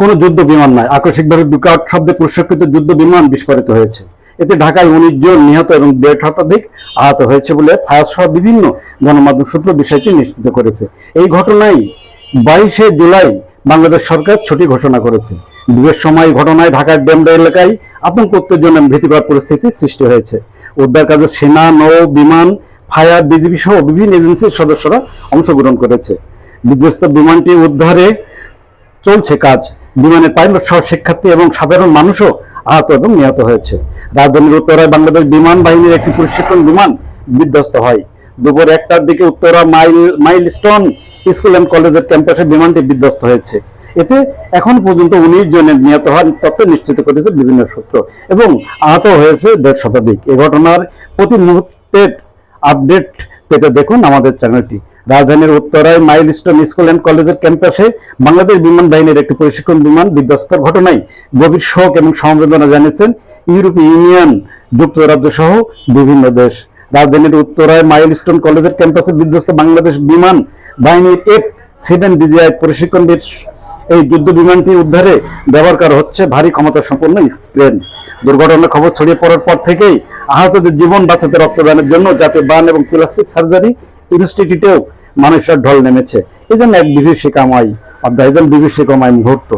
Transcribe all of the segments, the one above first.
কোনো যুদ্ধ বিমান নয়। আকস্মিকভাবে বিকট শব্দে প্রশিক্ষিত যুদ্ধ বিমান বিস্ফোরিত হয়েছে। এতে ঢাকায় উনিশ জন নিহত এবং দেড় শতাধিক আহত হয়েছে বলে ফায়ার সহ বিভিন্ন গণমাধ্যম সূত্র বিষয়টি নিশ্চিত করেছে। এই ঘটনায় বাইশে জুলাই বাংলাদেশ সরকার ছুটি ঘোষণা করেছে। বিগত সময় ঘটনায় ঢাকার ডেমরা এলাকায় আতঙ্ক উত্তেজনা ভীতিকর পরিস্থিতির সৃষ্টি হয়েছে। উদ্ধার কাজে সেনা, নৌ, বিমান, ফায়ার, বিজিবি সহ বিভিন্ন এজেন্সির সদস্যরা অংশগ্রহণ করেছে। বিধ্বস্ত বিমানটি উদ্ধারে চলছে কাজ। বিমানের পাইলট সহ শিক্ষার্থী এবং সাধারণ মানুষও আহত এবং নিহত হয়েছে। রাজধানীর উত্তরায় বাংলাদেশ বিমান বাহিনীর একটি প্রশিক্ষণ বিমান বিধ্বস্ত হয়। দুপুর একটার দিকে Uttara mile, milestone school and কলেজের ক্যাম্পাসে বিমানটি বিধ্বস্ত হয়েছে। এতে এখন পর্যন্ত উনিশ জনের নিহত হওয়ার তথ্য নিশ্চিত করেছে বিভিন্ন সূত্র, এবং আহত হয়েছে দেড় শতাধিক। এ ঘটনার প্রতি মুহূর্তের আপডেট পেতে দেখুন আমাদের চ্যানেলটি। রাজধানীর উত্তরায় মাইলস্টোন স্কুল অ্যান্ড কলেজের ক্যাম্পাসে বাংলাদেশ বিমান বাহিনীর একটি প্রশিক্ষণ বিমান বিধ্বস্তের ঘটনায় গভীর শোক এবং সমবেদনা জানিয়েছেন ইউরোপীয় ইউনিয়ন, যুক্তরাজ্য সহ বিভিন্ন দেশ। রাজধানীর উত্তরায় মাইলস্টোন কলেজের ক্যাম্পাসে বিধ্বস্ত বাংলাদেশ বিমান বাহিনীর এফ সেভেন ডিজিআই প্রশিক্ষণ এই যুদ্ধ বিমানটি উদ্ধারে ব্যবহার করা হচ্ছে। ভারী ক্ষমতা সম্পন্ন ক্রেন দুর্ঘটনার খবর ছড়িয়ে পড়ার পর থেকেই আহতদের জীবন বাঁচাতে রক্তদানের জন্য জাতীয় বান এবং প্লাস্টিক সার্জারি ইনস্টিটিউটেও মানুষের ঢল নেমেছে। এই জন্য এক বিভীষিকাময় অধ্যায় বিভীষিকাময় মুহূর্ত।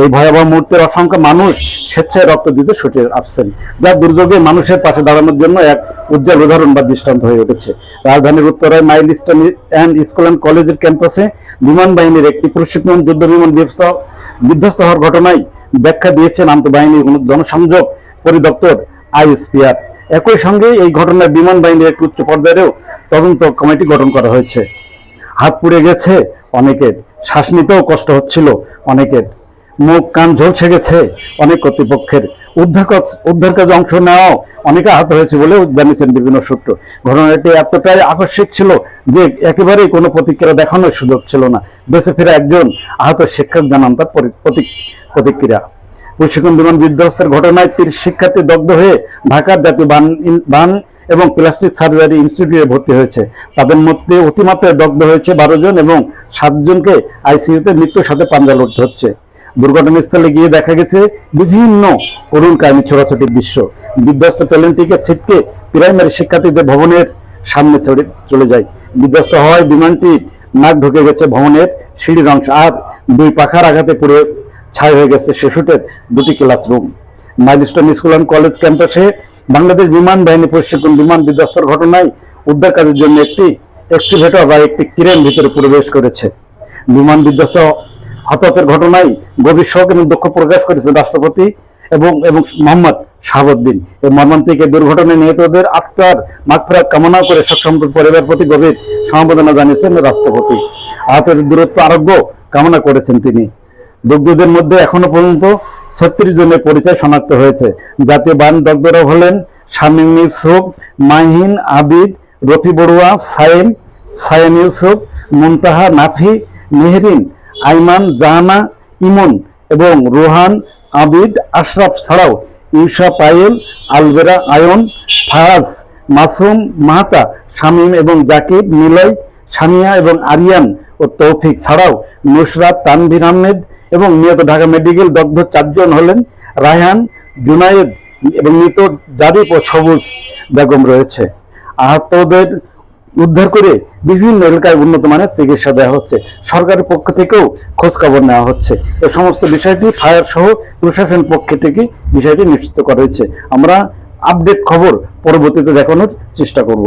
এই ভয়াবহ মুহূর্তের অসংখ্য মানুষ স্বেচ্ছায় রক্ত দিতে ছুটে আসছেন, যা দুর্যোগে মানুষের পাশে দাঁড়ানোর জন্য এক উজ্জ্বল উদাহরণ বা দৃষ্টান্ত হয়ে উঠেছে। রাজধানীর উত্তরায় milestone and school and কলেজের ক্যাম্পাসে বিমান বাহিনীর একটি প্রশিক্ষণ যুদ্ধ বিমান বিধ্বস্ত হওয়ার ঘটনায় ব্যাখ্যা দিয়েছেন আন্তঃবাহিনী জনসংযোগ পরিদপ্তর আইএসপিআর। একই সঙ্গে এই ঘটনায় বিমান বাহিনীর একটি উচ্চ পর্যায়েও তদন্ত কমিটি গঠন করা হয়েছে। হাত পুড়ে গেছে অনেকের, শ্বাস নিতেও কষ্ট হচ্ছিল অনেকের। মুখ কান ঝলসে গেছে। অনেক কর্তৃপক্ষের উদ্ধার কাজ উদ্ধার কাজে অংশ নেওয়াও অনেকে আহত হয়েছে বলেও জানিয়েছেন বিভিন্ন সূত্র। ঘটনাটি এতটাই আকস্মিক ছিল যে একেবারেই কোনো প্রতিক্রিয়া দেখানোর সুযোগ ছিল না। বেঁচে ফেরা একজন আহত শিক্ষক জানান তার পরি- প্রতিক্রিয়া। প্রশিক্ষণ বিমান বিধ্বস্তের ঘটনায় তিরিশ শিক্ষার্থী দগ্ধ হয়ে ঢাকার জাতীয় বান বান এবং প্লাস্টিক সার্জারি ইনস্টিটিউটে ভর্তি হয়েছে। তাদের মধ্যে অতিমাত্রায় দগ্ধ হয়েছে বারো জন এবং সাতজনকে আইসিইউতে মৃত্যুর সাথে পাঞ্জা লড়তে হচ্ছে। দুর্ঘটনাস্থলে গিয়ে দেখা গেছে বিভিন্ন করুণ কাহিনী ছোড়াছুটির দৃশ্য। বিধ্বস্ত প্লেনটিকে ছিটকে প্রাইমারি শিক্ষার্থীদের ভবনের সামনে চলে যায়। বিধ্বস্ত হওয়ায় বিমানটি নাক ঢুকে গেছে ভবনের সিঁড়ির অংশ আর দুই পাখার আঘাতে পুরো ছাই হয়ে গেছে শিশুটের দুটি classroom. Milestone school and college ক্যাম্পাসে বাংলাদেশ বিমান বাহিনী প্রশিক্ষণ বিমান বিধ্বস্তর ঘটনায় উদ্ধার কাজের জন্য একটি এক্সিভেটর বা একটি ক্রেন ভিতরে প্রবেশ করেছে। বিমান বিধ্বস্ত হতাহতের ঘটনায় গভীর শোক এবং দুঃখ প্রকাশ করেছেন রাষ্ট্রপতি এবং এবং মোহাম্মদ শাহাবুদ্দিন। এই মর্মান্তিক এই দুর্ঘটনায় নিহতদের আত্মার মাগফিরাত কামনা করে শোকসন্তপ্ত পরিবার প্রতি গভীর সমবেদনা জানিয়েছেন রাষ্ট্রপতি। আহতদের দূরত্ব, আরোগ্য কামনা করেছেন তিনি। দগ্ধদের মধ্যে এখনও পর্যন্ত ছত্রিশ জনের পরিচয় শনাক্ত হয়েছে। জাতীয় বান দগ্ধরা হলেন শামীম ইউসুফ, মাহিন, আবিদ, রফি বড়ুয়া, সাইম সাইম ইউসুফ, মুনতাহা, নাফি, মেহরিন আইমান, জাহানা, ইমন এবং রোহান, আবিদ, আশরাফ ছাড়াও ইউসা পায়েল, আলবেরা, আয়ন, ফারাজ, মাসুম, মাহাতা, শামীম এবং জাকির, নিলয় সামিয়া এবং আরিয়ান ও তৌফিক ছাড়াও নুসরাত, তানভীর আহমেদ এবং নিহত ঢাকা মেডিকেল দগ্ধ চারজন হলেন রায়হান, জুনায়েদ এবং মৃত জারিফ ও সবুজ বেগম রয়েছে। আহতদের উদ্ধার করে বিভিন্ন এলাকায় উন্নত মানের চিকিৎসা দেওয়া হচ্ছে। সরকারের পক্ষ থেকেও খোঁজখবর নেওয়া হচ্ছে। এ সমস্ত বিষয়টি ফায়ার সহ প্রশাসন পক্ষ থেকে বিষয়টি নিশ্চিত করা হয়েছে। আমরা আপডেট খবর পরবর্তীতে দেখানোর চেষ্টা করব।